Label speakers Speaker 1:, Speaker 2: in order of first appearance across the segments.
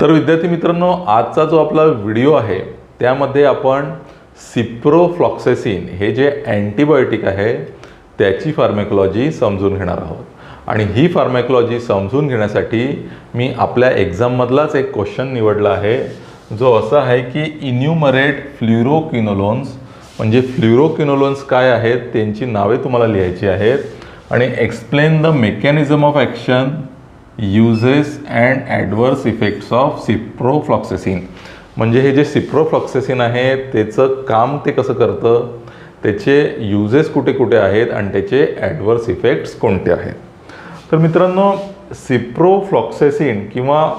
Speaker 1: तर विद्यार्थी मित्रांनो आजचा जो आपला व्हिडिओ आहे त्यामध्ये आपण सिप्रोफ्लॉक्सेसिन हे जे अँटीबायोटिक आहे त्याची फार्मॅकॉलॉजी समजून घेणार आहोत. आणि ही फार्मॅकॉलॉजी समजून घेण्यासाठी मी आपल्या एक्झाममधलाच एक क्वेश्चन निवडला आहे. जो असा आहे की इन्युमरेट फ्ल्युरोकिनोलोन्स म्हणजे फ्ल्युरोकिनोलोन्स काय आहेत त्यांची नावे तुम्हाला लिहायची आहेत. आणि explain the mechanism of action uses and adverse effects of ciprofloxacin म्हणजे हे जे सिप्रोफ्लॉक्सेसिन आहे त्याचं काम ते कसं करतं? त्याचे युजेस कुठे कुठे आहेत आणि त्याचे ॲडवर्स इफेक्ट्स कोणते आहेत? तर मित्रांनो सिप्रोफ्लॉक्सेसिन किंवा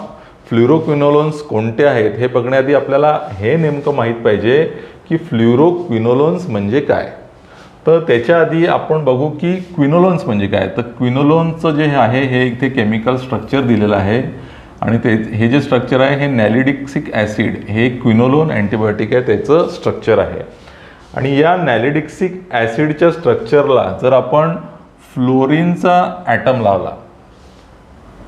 Speaker 1: फ्ल्युरोक्विनोलोन्स कोणते आहेत हे बघण्याआधी आपल्याला हे नेमकं माहीत पाहिजे की फ्ल्युरोक्विनोलोन्स म्हणजे काय. तर त्याच्या आधी आपण बघू की क्विनोलोन्स म्हणजे काय? तर क्विनोलोनचं जे आहे हे इथे केमिकल स्ट्रक्चर दिलेलं आहे. आणि ते हे जे स्ट्रक्चर आहे हे नॅलिडिक्सिक ॲसिड हे क्विनोलोन अँटीबायोटिक आहे त्याचं स्ट्रक्चर आहे. आणि या नॅलिडिक्सिक ॲसिडच्या स्ट्रक्चरला जर आपण फ्लोरिनचा ॲटम लावला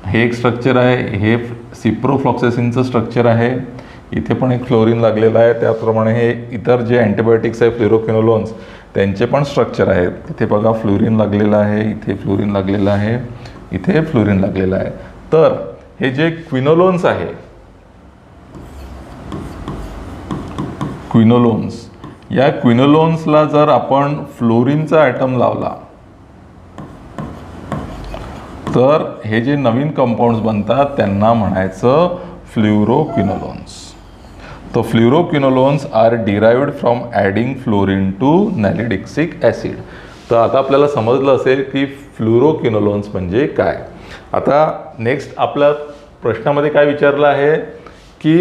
Speaker 1: हे एक स्ट्रक्चर आहे हे सिप्रोफ्लॉक्सेसिनचं स्ट्रक्चर आहे. इथे पण एक फ्लोरिन लागलेलं आहे त्याप्रमाणे हे इतर जे अँटीबायोटिक्स आहे फ्लोरोकिनोलोन्स त्यांचे पण स्ट्रक्चर आहेत. इथे बघा फ्लोरिन लागलेलं आहे इथे फ्लोरिन लागलेलं आहे इथे फ्लोरिन लागलेलं आहे. तर हे जे क्विनोलोन्स आहे क्विनोलोन्स या क्विनोलोन्सला जर आपण फ्लोरिनचा ॲटम लावला तर हे जे नवीन कंपाऊंड्स बनतात त्यांना म्हणायचं फ्ल्युरोक्विनोलोन्स तर fluoroquinolones are derived from adding fluorine to nalidixic acid तर आता आपल्याला समजलं असेल की फ्ल्युरोक्विनोलोन्स म्हणजे काय. आता नेक्स्ट आपल्या प्रश्नामध्ये काय विचारलं आहे की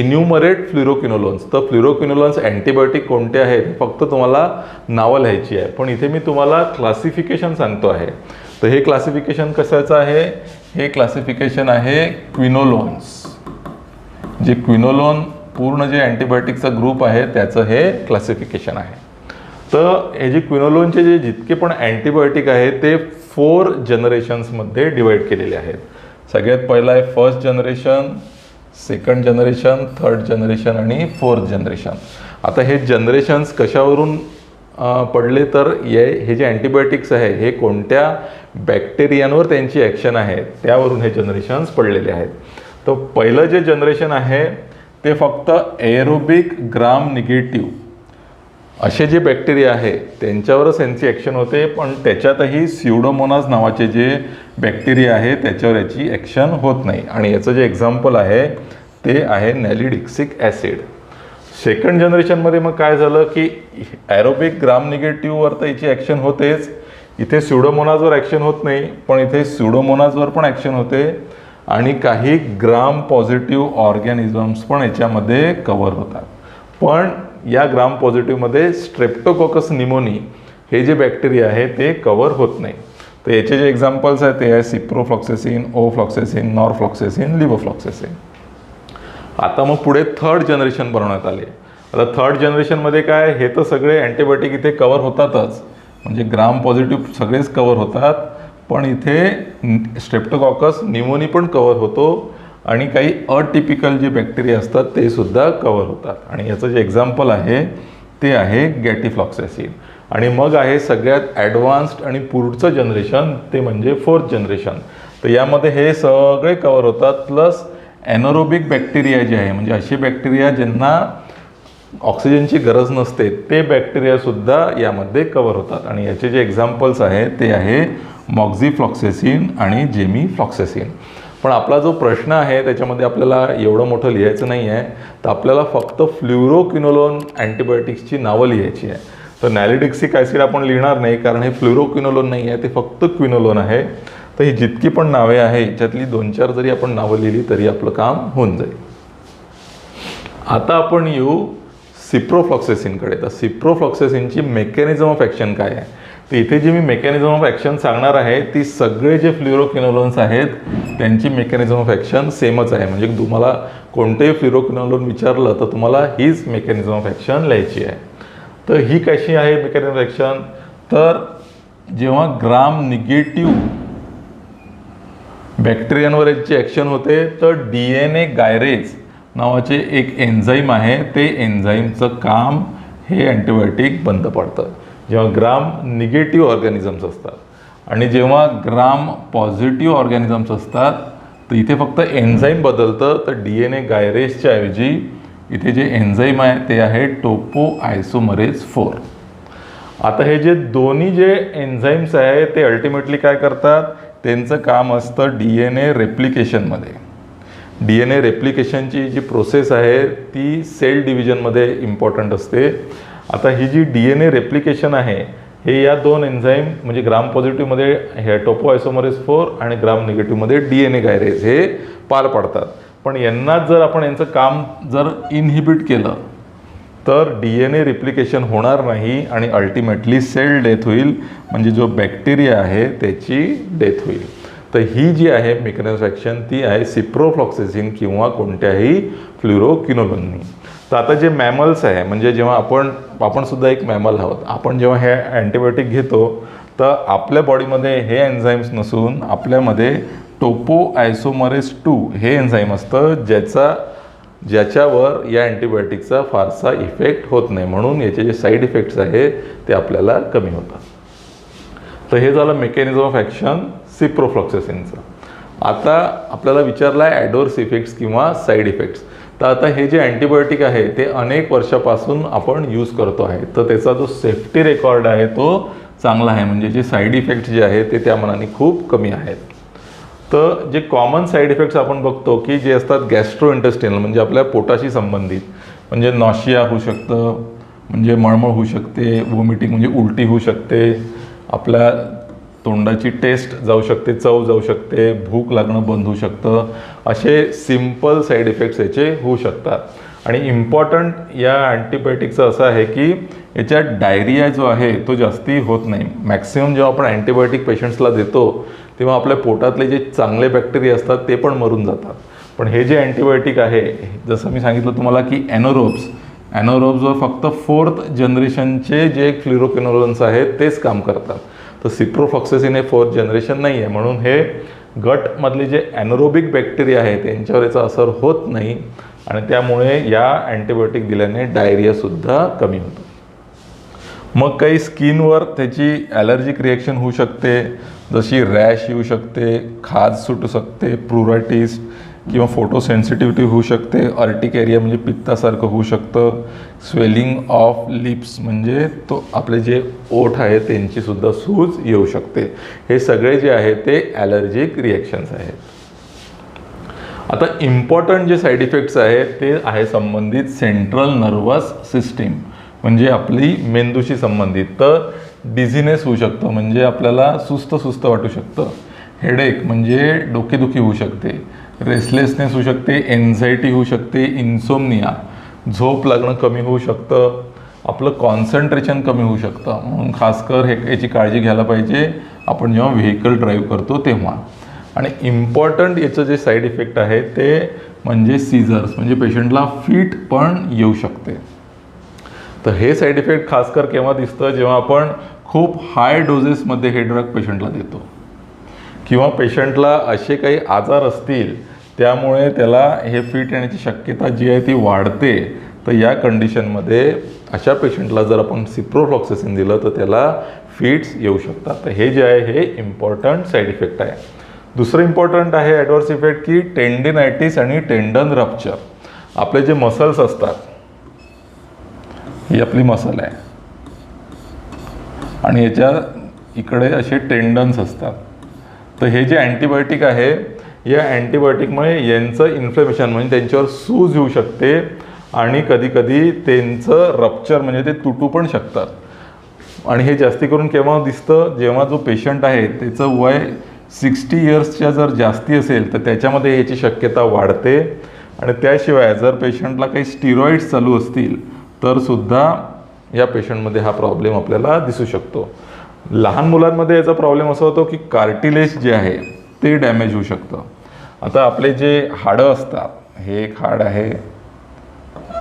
Speaker 1: इन्युमरेट फ्ल्युरोक्विनोलोन्स तर फ्ल्युरोक्विनोलोन्स अँटीबायोटिक कोणते आहेत फक्त तुम्हाला नावं लिहायची आहे. पण इथे मी तुम्हाला क्लासिफिकेशन सांगतो आहे. तर हे क्लासिफिकेशन कशाचं आहे? हे क्लासिफिकेशन आहे क्विनोलोन्स जे क्विनोलोन पूर्ण जे अँटीबायोटिकचा ग्रुप आहे त्याचं हे क्लासिफिकेशन आहे. तर हे जे क्विनोलोनचे जे जितके पण अँटीबायोटिक आहे ते फोर जनरेशन्समध्ये डिवाईड केलेले आहेत. सगळ्यात पहिलं आहे first generation second generation third generation आणि फोर्थ जनरेशन आता हे जनरेशन्स कशावरून पडले तर ये हे जे अँटीबायोटिक्स आहे हे कोणत्या बॅक्टेरियांवर त्यांची ॲक्शन आहे त्यावरून हे जनरेशन्स पडलेले आहेत. तर पहिलं जे जनरेशन आहे ते फक्त एरोबिक ग्राम निगेटिव्ह असे जे बॅक्टेरिया आहे त्यांच्यावरच यांची ॲक्शन होते पण त्याच्यातही स्युडोमोनास नावाचे जे बॅक्टेरिया आहे त्याच्यावर याची ॲक्शन होत नाही. आणि याचं जे एक्झाम्पल आहे ते आहे नॅलिडिक्सिक ॲसिड सेकंड जनरेशनमध्ये मग काय झालं की ॲरोबिक ग्राम निगेटिव्हवर तर याची ॲक्शन होतेच. इथे स्युडोमोनाजवर ॲक्शन होत नाही पण इथे स्युडोमोनाजवर पण ॲक्शन होते. आणि काही ग्राम पॉझिटिव्ह ऑर्गॅनिझम्स पण याच्यामध्ये कवर होतात. पण या ग्राम पॉझिटिव्हमध्ये स्ट्रेप्टोकोकस निमोनी हे जे बॅक्टेरिया आहे ते कवर होत नाही. तर याचे जे एक्झाम्पल्स आहेत ते आहे सिप्रोफ्लॉक्सेसिन ओफ्लॉक्सेसिन नॉरफ्लॉक्सेसिन लिबोफ्लॉक्सेसिन आता मग पुढे थर्ड जनरेशन बनवण्यात आले आता थर्ड जनरेशनमध्ये काय हे तर सगळे अँटीबायोटिक इथे कवर होतातच. म्हणजे ग्राम पॉझिटिव्ह सगळेच कवर होतात. पण इथे स्ट्रेप्टोकॉकस निमोनी पण कवर होतो आणि काही अटिपिकल जे बॅक्टेरिया असतात ते सुद्धा कवर होतात. आणि याचं जे एक्झाम्पल आहे ते आहे गॅटिफ्लॉक्सेसिन आणि मग आहे सगळ्यात ॲडव्हान्स्ड आणि पुढचं जनरेशन ते म्हणजे फोर्थ जनरेशन तर यामध्ये हे सगळे कवर होतात प्लस ॲनोरोबिक बॅक्टेरिया जे आहे म्हणजे असे बॅक्टेरिया ज्यांना ऑक्सिजनची गरज नसते ते बॅक्टेरियासुद्धा यामध्ये कवर होतात. आणि याचे जे एक्झाम्पल्स आहेत ते आहे मॉक्झिफ्लॉक्सेसिन आणि जेमी फ्लॉक्सेसिन पण आपला जो प्रश्न आहे त्याच्यामध्ये आपल्याला एवढं मोठं लिहायचं नाही आहे. तर आपल्याला फक्त फ्ल्युरोक्विनोलोन अँटीबायोटिक्सची नावं लिहायची आहे. तर नॅलिडिक्सिक ॲसिड आपण लिहिणार नाही कारण हे फ्ल्युरोक्विनोलोन नाही आहे ते फक्त क्विनोलोन आहे. तर ही जितकी पण नावे आहे याच्यातली दोन चार जरी आपण नावं लिहिली तरी आपलं काम होऊन जाईल. आता आपण येऊ सिप्रोफ्लॉक्सेसिनकडे तर सिप्रोफ्लॉक्सेसिनची मेकॅनिझम ऑफ ॲक्शन काय आहे? तर इथे जी मी मेकॅनिझम ऑफ ॲक्शन सांगणार आहे ती सगळे जे फ्ल्युरोकिनोलोन्स आहेत त्यांची मेकॅनिझम ऑफ ॲक्शन सेमच आहे. म्हणजे तुम्हाला कोणतेही फ्ल्युरोकिनोलोन विचारलं तर तुम्हाला हीच मेकॅनिझम ऑफ ॲक्शन लिहायची आहे. तर ही कशी आहे मेकॅनिझम ऑफ ॲक्शन तर जेव्हा ग्राम निगेटिव्ह बॅक्टेरियांवर याची ॲक्शन होते तर डी एन ए गायरेज नावाचे एक एन्झाईम आहे ते एन्झाईमचं काम हे अँटीबायोटिक बंद पडतं. जेव्हा ग्राम निगेटिव्ह ऑर्गॅनिझम्स असतात आणि जेव्हा ग्राम पॉझिटिव्ह ऑर्गॅनिझम्स असतात तर इथे फक्त एन्झाईम बदलतं तर डी एन ए गायरेजच्या ऐवजी इथे जे एन्झाईम आहे ते आहे टोपो आयसोमरेज फोर. आता हे जे दोन्ही जे एन्झाईम्स आहे ते अल्टिमेटली काय करतात? त्यांचं काम असतं डी एन ए रेप्लिकेशनमध्ये. डी एन ए रेप्लिकेशनची जी प्रोसेस आहे ती सेल डिव्हिजनमध्ये इम्पॉर्टंट असते. आता ही जी डी एन ए रेप्लिकेशन आहे हे या दोन एन्झाईम म्हणजे ग्राम पॉझिटिव्हमध्ये हे टोपो आयसोमरेज फोर आणि ग्राम निगेटिव्हमध्ये डी एन ए गायरेज हे पार पाडतात. पण यांनाच जर आपण यांचं काम जर इनहिबिट केलं तर डी एन ए रिप्लिकेशन होणार नाही आणि अल्टिमेटली सेल डेथ होईल. म्हणजे जो बॅक्टेरिया आहे त्याची डेथ होईल. तर ही जी आहे मेकॅनिझम ॲक्शन ती आहे सिप्रोफ्लॉक्सिसिन किंवा कोणत्याही फ्लुरोकिनोलोनी तर आता जे मॅमल्स आहे म्हणजे जेव्हा आपण आपण सुद्धा एक मॅमल आहोत. आपण जेव्हा हे अँटीबायोटिक घेतो तर आपल्या बॉडीमध्ये हे एन्झाईम्स नसून आपल्यामध्ये टोपो आयसोमरेस टू हे एन्झाईम असतं ज्याचा ज्याच्यावर या अँटीबायोटिकचा फारसा इफेक्ट होत नाही. म्हणून याचे जे साईड इफेक्ट्स आहेत ते आपल्याला कमी होतात. तर हे झालं मेकॅनिझम ऑफ ॲक्शन सिप्रोफ्लॉक्सेसिनचं आता आपल्याला विचारलं आहे ॲडोर्स इफेक्ट्स किंवा साईड इफेक्ट्स तर आता हे जे अँटीबायोटिक आहे ते अनेक वर्षापासून आपण यूज करतो आहे. तर त्याचा जो सेफ्टी रेकॉर्ड आहे तो चांगला आहे. म्हणजे जे साईड इफेक्ट जे आहे ते त्या मनाने खूप कमी आहेत. तर जे कॉमन साईड इफेक्ट्स आपण बघतो की जे असतात गॅस्ट्रो इंटेस्टिनल म्हणजे आपल्या पोटाशी संबंधित. म्हणजे नॉशिया होऊ शकतं म्हणजे मळमळ होऊ शकते वोमिटिंग म्हणजे उलटी होऊ शकते. आपल्या तोंडाची टेस्ट जाऊ शकते चव जाऊ शकते भूक लागणं बंद होऊ शकतं. असे सिंपल साईड इफेक्ट्स याचे होऊ शकतात. आणि इम्पॉर्टंट या अँटीबायोटिकचं असं आहे की याच्यात डायरिया जो आहे तो जास्ती होत नाही. मॅक्सिमम जेव्हा आपण अँटीबायोटिक पेशंट्सला देतो तेव्हा आपल्या पोटातले जे चांगले बॅक्टेरिया असतात ते पण मरून जातात. पण हे जे अँटीबायोटिक आहे जसं मी सांगितलं तुम्हाला की ॲनोरोब्स ॲनोरोब्सवर फक्त फोर्थ जनरेशनचे जे फ्लुरोकिनोलन्स आहेत तेच काम करतात. तर सिप्रोफ्लॉक्सेसिन हे फोर्थ जनरेशन नाही आहे म्हणून हे गटमधले जे ॲनरोबिक बॅक्टेरिया आहे त्यांच्यावर याचा असर होत नाही. आणि त्यामुळे या अँटीबायोटिक दिल्याने डायरियासुद्धा कमी होतो. मग काही स्किनवर त्याची ॲलर्जिक रिॲक्शन होऊ शकते. जशी रॅश येऊ शकते खाज सुटू शकते प्रुराटिस्ट किंवा फोटो सेन्सिटिव्हिटी होऊ शकते अर्टिक एरिया म्हणजे पित्तासारखं होऊ शकतं स्वेलिंग ऑफ लिप्स म्हणजे तो आपले जे ओठ आहे त्यांचीसुद्धा सूज येऊ शकते. हे सगळे जे आहे ते ॲलर्जिक रिॲक्शन्स आहेत. आता इम्पॉर्टंट जे साईड इफेक्ट्स आहेत ते आहे संबंधित सेंट्रल नर्वस सिस्टीम म्हणजे आपली मेंदूशी संबंधित. तर डिझिनेस होऊ शकतं म्हणजे आपल्याला सुस्त सुस्त वाटू शकतं. हेडेक म्हणजे डोकेदुखी होऊ शकते. रेसलेसनेस होऊ शकते एन्झायटी होऊ शकते इन्सोमनिया झोप लागणं कमी होऊ शकतं आपलं कॉन्सन्ट्रेशन कमी होऊ शकतं. म्हणून खासकर हे याची काळजी घ्यायला पाहिजे. आपण जेव्हा व्हेकल ड्राईव्ह करतो तेव्हा. आणि इम्पॉर्टंट याचं जे साईड इफेक्ट आहे ते म्हणजे सीझर्स म्हणजे पेशंटला फिट पण येऊ शकते. तर हे साईड इफेक्ट खासकर केव्हा दिसतं? जेव्हा आपण खूप हाय डोजेसमध्ये हे ड्रग पेशंटला देतो. किंवा पेशंटला असे काही आजार असतील त्यामुळे त्याला हे फिट येण्याची शक्यता जी आहे ती वाढते. तर या कंडिशनमध्ये अशा पेशंटला जर आपण सिप्रोफ्लॉक्सेसिन दिलं तर त्याला फिट्स येऊ शकतात. तर हे जे आहे हे इम्पॉर्टंट साईड इफेक्ट आहे. दुसरं इम्पॉर्टंट आहे ॲडवर्स इफेक्ट की टेंडिनायटिस आणि टेंडन रप्चर आपले जे मसल्स असतात ही आपली मसल आहे. आणि याच्या इकडे असे टेंडन्स असतात. तर हे जे अँटीबायोटिक आहे या अँटीबायोटिकमुळे यांचं इन्फ्लेमेशन म्हणजे त्यांच्यावर सूज येऊ शकते आणि कधीकधी त्यांचं रप्चर म्हणजे ते तुटू पण शकतात. आणि हे जास्ती करून केव्हा दिसतं? जेव्हा जो पेशंट आहे त्याचं वय सिक्स्टी इयर्सच्या जर जास्ती असेल तर त्याच्यामध्ये याची शक्यता वाढते. आणि त्याशिवाय जर पेशंटला काही स्टिरॉईड्स चालू असतील तर सुद्धा या पेशंटमध्ये हा प्रॉब्लेम आपल्याला दिसू शकतो. लहान मुलांमध्ये याचा प्रॉब्लेम असा होतो की कार्टिलेज जे आहे ते डॅमेज होऊ शकतं. आता आपले जे हाडं असतात हे एक हाड आहे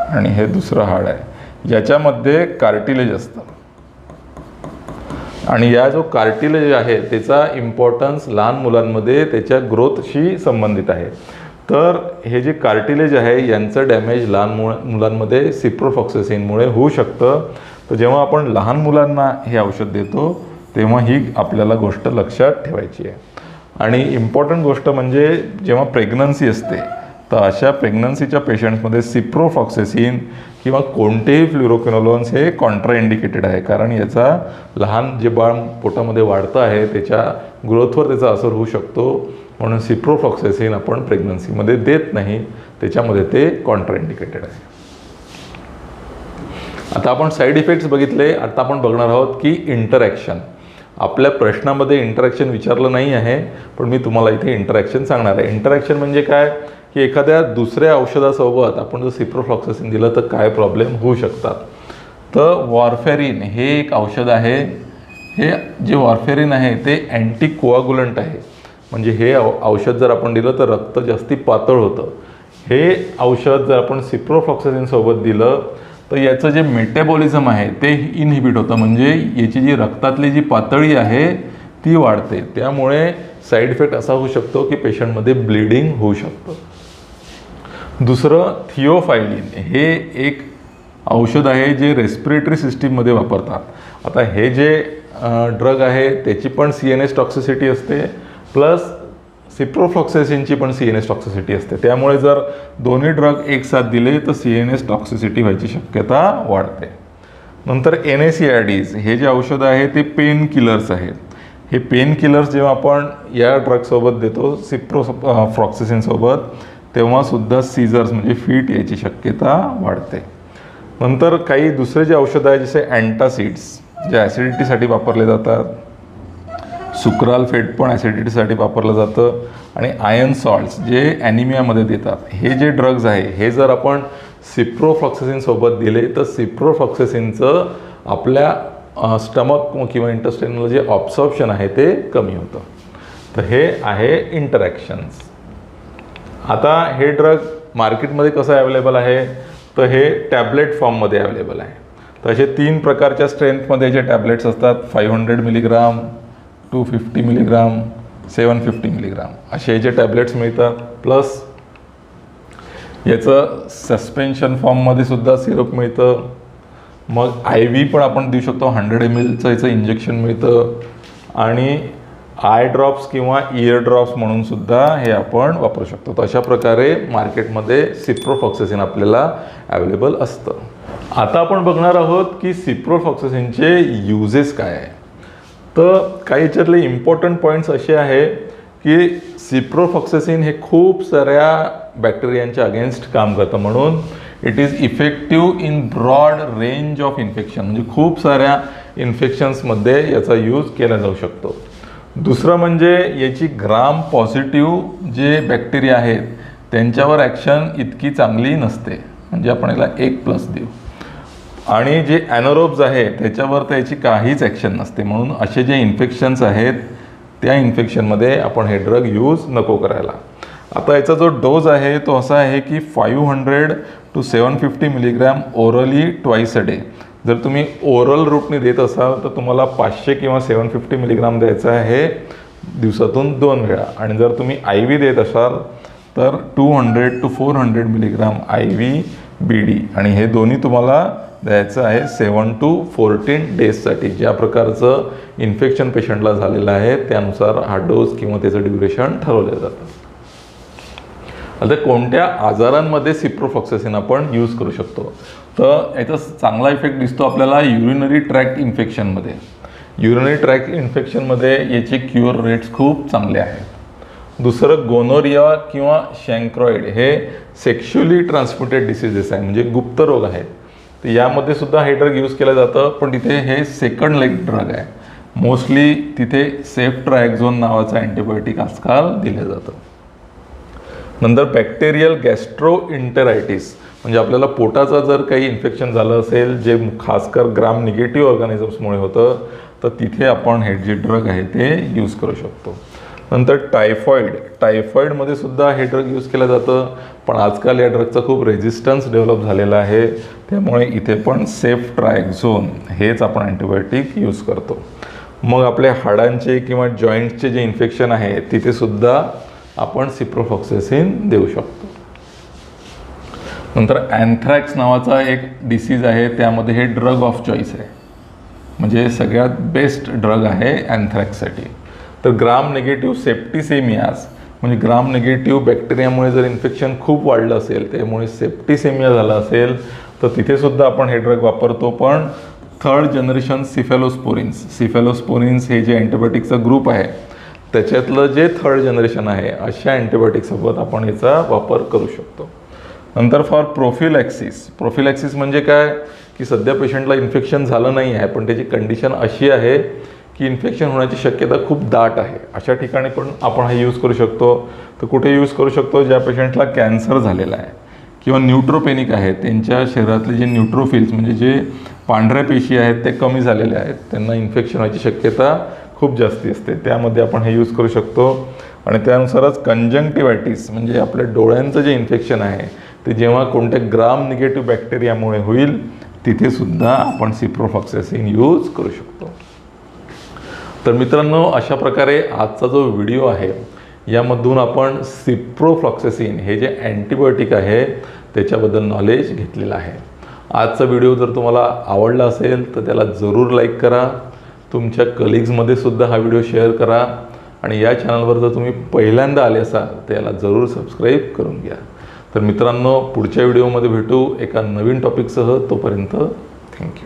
Speaker 1: आणि हे दुसरं हाड आहे याच्यामध्ये कार्टिलेज असतं. आणि या जो कार्टिलेज आहे त्याचा इम्पॉर्टन्स लहान मुलांमध्ये त्याच्या ग्रोथशी संबंधित आहे. तर हे जे कार्टिलेज आहे यांचं डॅमेज लहान मु मुलांमध्ये सिप्रोफॉक्सेसिनमुळे होऊ शकतं. तर जेव्हा आपण लहान मुलांना हे औषध देतो तेव्हा ही आपल्याला गोष्ट लक्षात ठेवायची आहे. आणि इम्पॉर्टंट गोष्ट म्हणजे जेव्हा प्रेग्नन्सी असते तर अशा प्रेग्नन्सीच्या पेशंट्समध्ये सिप्रोफॉक्सेसिन किंवा कोणतेही फ्लुरोक्विनोलॉन्स हे कॉन्ट्रा इंडिकेटेड आहे. कारण याचा लहान जे बाळ पोटामध्ये वाढतं आहे त्याच्या ग्रोथवर त्याचा असर होऊ शकतो. म्हणून सिप्रोफॉक्सेसिन आपण प्रेग्नन्सीमध्ये देत नाही. त्याच्यामध्ये ते कॉन्ट्रा इंडिकेटेड आहे. आता आपण साईड इफेक्ट्स बघितले. आता आपण बघणार आहोत की इंटरॅक्शन आपल्या प्रश्नामध्ये इंटरॅक्शन विचारलं नाही आहे पण मी तुम्हाला इथे इंटरॅक्शन सांगणार आहे. इंटरॅक्शन म्हणजे काय? की एखाद्या दुसऱ्या औषधासोबत आपण जर सिप्रोफ्लॉक्सेसिन दिलं तर काय प्रॉब्लेम होऊ शकतात? तर वॉरफेरिन हे एक औषध आहे. हे जे वॉरफेरिन आहे ते अँटी कोआगुलंट आहे. म्हणजे हे औ औषध जर आपण दिलं तर रक्त जास्ती पातळ होतं. हे औषध जर आपण सिप्रोफ्लॉक्सेसिनसोबत दिलं तर याचं जे मेटेबॉलिझम आहे ते इनहिबिट होतं. म्हणजे याची जी रक्तातली जी पातळी आहे ती वाढते. त्यामुळे साईड इफेक्ट असा होऊ शकतो की पेशंटमध्ये ब्लिडिंग होऊ शकतं. दुसरं थिओफायलिन हे एक औषध आहे जे रेस्पिरेटरी सिस्टीममध्ये वापरतात. आता हे जे ड्रग आहे त्याची पण सी एन एस टॉक्सिसिटी असते. प्लस सिप्रोफ्लॉक्सेसिनची पण सी एन एस टॉक्सिसिटी असते. त्यामुळे जर दोन्ही ड्रग एक साथ दिले तर सी एन एस टॉक्सिसिटी व्हायची शक्यता वाढते. नंतर N A C R Ds हे जे औषधं आहे ते पेन किलर्स आहेत. हे पेन किलर्स जेव्हा आपण या ड्रगसोबत देतो सिप्रो फ्रॉक्सिसिनसोबत तेव्हासुद्धा सीझर्स म्हणजे फिट यायची शक्यता वाढते. नंतर काही दुसरे जे औषधं आहे जसे अँटासिड्स जे ॲसिडिटीसाठी वापरले जातात सुक्राल फेट पण ॲसिडिटीसाठी वापरलं जातं. आणि आयन सॉल्ट्स जे ॲनिमियामध्ये देतात हे जे ड्रग्ज आहे हे जर आपण सिप्रोफ्लॉक्सेसिनसोबत दिले तर सिप्रोफ्लॉक्सेसिनचं आपल्या स्टमक किंवा इंटस्टेनल जे ऑब्सॉर्प्शन आहे ते कमी होतं. तर हे आहे इंटरॅक्शन्स आता हे ड्रग मार्केटमध्ये कसं अवेलेबल आहे? तर हे टॅबलेट फॉर्ममध्ये अवेलेबल आहे. तर असे तीन प्रकारच्या स्ट्रेंथमध्ये जे टॅबलेट्स असतात five hundred milligram two fifty milligram seven fifty milligram असे जे टॅबलेट्स मिळतात प्लस याचं सस्पेन्शन फॉर्ममध्ये सुद्धा सिरप मिळतं. मग आय व्ही पण आपण देऊ शकतो हंड्रेड एम एलचं याचं इंजेक्शन मिळतं. आणि आय ड्रॉप्स किंवा इयर ड्रॉप्स म्हणून सुद्धा हे आपण वापरू शकतो. तर अशा प्रकारे मार्केटमध्ये सिप्रोफॉक्सेसिन आपल्याला अवेलेबल असतं. आता आपण बघणार आहोत की सिप्रोफॉक्सेसिनचे युजेस काय आहे तर काही याच्यातले इम्पॉर्टंट पॉईंट्स असे आहे की सिप्रोफॉक्सेसिन हे खूप साऱ्या बॅक्टेरियांच्या अगेन्स्ट काम करतं म्हणून it is effective in broad range of infection म्हणजे खूप साऱ्या इन्फेक्शन्समध्ये याचा यूज केला जाऊ शकतो. दुसरं म्हणजे याची ग्राम पॉझिटिव्ह जे बॅक्टेरिया आहेत त्यांच्यावर ॲक्शन इतकी चांगली नसते. म्हणजे आपण याला एक प्लस देऊ. आणि जे ॲनोरोब्स आहे त्याच्यावर त्याची काहीच ॲक्शन नसते. म्हणून असे जे इन्फेक्शन्स आहेत त्या इन्फेक्शनमध्ये आपण हे ड्रग यूज नको करायला. आता याचा जो डोज आहे तो असा आहे की five hundred two seven fifty milligram orally twice a day जर तुम्ही ओरल रूटने देत असाल तर तुम्हाला पाचशे किंवा सेवन फिफ्टी मिलीग्राम द्यायचं आहे दिवसातून दोन वेळा. आणि जर तुम्ही आय व्ही देत असाल तर two hundred two four hundred milligram I V B D आणि हे दोन्ही तुम्हाला द्यायचं आहे सेवन टू फोर्टीन डेजसाठी ज्या प्रकारचं इन्फेक्शन पेशंटला झालेलं आहे त्यानुसार हा डोस किंवा त्याचं ड्युरेशन ठरवलं जातं. आता कोणत्या आजारांमध्ये सिप्रोफॉक्सेसिन आपण यूज करू शकतो? तर याचा चांगला इफेक्ट दिसतो आपल्याला युरिनरी ट्रॅक इन्फेक्शनमध्ये युरिनरी ट्रॅक इन्फेक्शनमध्ये याचे क्युअर रेट्स खूप चांगले आहेत. दुसरं गोनोरिया किंवा शँक्रॉइड हे सेक्शुअली ट्रान्समिटेड डिसिजेस आहे म्हणजे गुप्त रोग आहेत. तर यामध्ये सुद्धा हे ड्रग यूज केलं जातं पण तिथे हे सेकंड लेग ड्रग आहे. मोस्टली तिथे सेफ ट्रायक्झोन नावाचं अँटीबायोटिक आजकाल दिलं जातं. नंतर बॅक्टेरियल गॅस्ट्रो इंटेरायटिस म्हणजे आपल्याला पोटाचं जर काही इन्फेक्शन झालं असेल जे खासकर ग्राम निगेटिव्ह ऑर्गॅनिझम्समुळे होतं तर तिथे आपण हे जे ड्रग आहे ते यूज करू शकतो. नंतर टायफॉईड टायफॉईडमध्ये सुद्धा हे ड्रग यूज केलं जातं पण आजकाल या ड्रगचा खूप रेझिस्टन्स डेव्हलप झालेला आहे. त्यामुळे इथे पण सेफ ट्रायझोन हेच आपण अँटीबायोटिक यूज करतो. मग आपल्या हाडांचे किंवा जॉईंटचे जे इन्फेक्शन आहे तिथे सुद्धा आपण सिप्रोफॉक्सेसिन देऊ शकतो. नंतर अँथ्रॅक्स नावाचा एक डिसीज आहे त्यामध्ये हे ड्रग ऑफ चॉईस आहे. म्हणजे सगळ्यात बेस्ट ड्रग आहे अँथ्रॅक्ससाठी तर ग्राम निगेटिव्ह सेप्टिसेमियाज म्हणजे ग्राम निगेटिव्ह बॅक्टेरियामुळे जर इन्फेक्शन खूप वाढलं असेल त्यामुळे सेप्टिसेमिया झाला असेल तर तिथे सुद्धा आपण हे ड्रग वापरतो. पण थर्ड जनरेशन सिफेलोस्पोरिन्स सिफेलोस्पोरिन्स हे जे अँटीबायोटिकचा ग्रुप आहे त्याच्यातलं जे थर्ड जनरेशन आहे अशा अँटीबायोटिकसोबत आपण याचा वापर करू शकतो. नंतर फॉर प्रोफिलॅक्सिस प्रोफिलॅक्सिस म्हणजे काय? की सध्या पेशंटला इन्फेक्शन झालं नाही आहे पण त्याची कंडिशन अशी आहे की इन्फेक्शन होण्याची शक्यता खूप दाट आहे. अशा ठिकाणी पण आपण हे यूज करू शकतो. तर कुठे यूज करू शकतो? ज्या पेशंटला कॅन्सर झालेला आहे किंवा न्यूट्रोपेनिक आहे त्यांच्या शरीरातले जे न्यूट्रोफिल्स म्हणजे जे पांढऱ्या पेशी आहेत ते कमी झालेले आहेत. त्यांना इन्फेक्शन होण्याची शक्यता खूप जास्ती असते. त्यामध्ये आपण हे यूज करू शकतो. आणि त्यानुसारच कंजंक्टिव्हायटिस म्हणजे आपल्या डोळ्यांचं जे इन्फेक्शन आहे ते जेव्हा कोणत्या ग्राम निगेटिव्ह बॅक्टेरियामुळे होईल तिथेसुद्धा आपण सिप्रोफॉक्सेसिन यूज करू शकतो. तर मित्रांनो अशा प्रकारे आजचा जो व्हिडिओ आहे यामधून आपण सिप्रोफ्लॉक्सेसिन हे जे अँटीबायोटिक आहे त्याच्याबद्दल नॉलेज घेतलेलं आहे. आजचा व्हिडिओ जर तुम्हाला आवडला असेल तर त्याला जरूर लाईक करा. तुमच्या कलिग्समध्ये सुद्धा हा व्हिडिओ शेअर करा. आणि या चॅनलवर जर तुम्ही पहिल्यांदा आले असाल तर याला जरूर सबस्क्राईब करून घ्या. तर मित्रांनो पुढच्या व्हिडिओमध्ये भेटू एका नवीन टॉपिकसह तोपर्यंत थँक्यू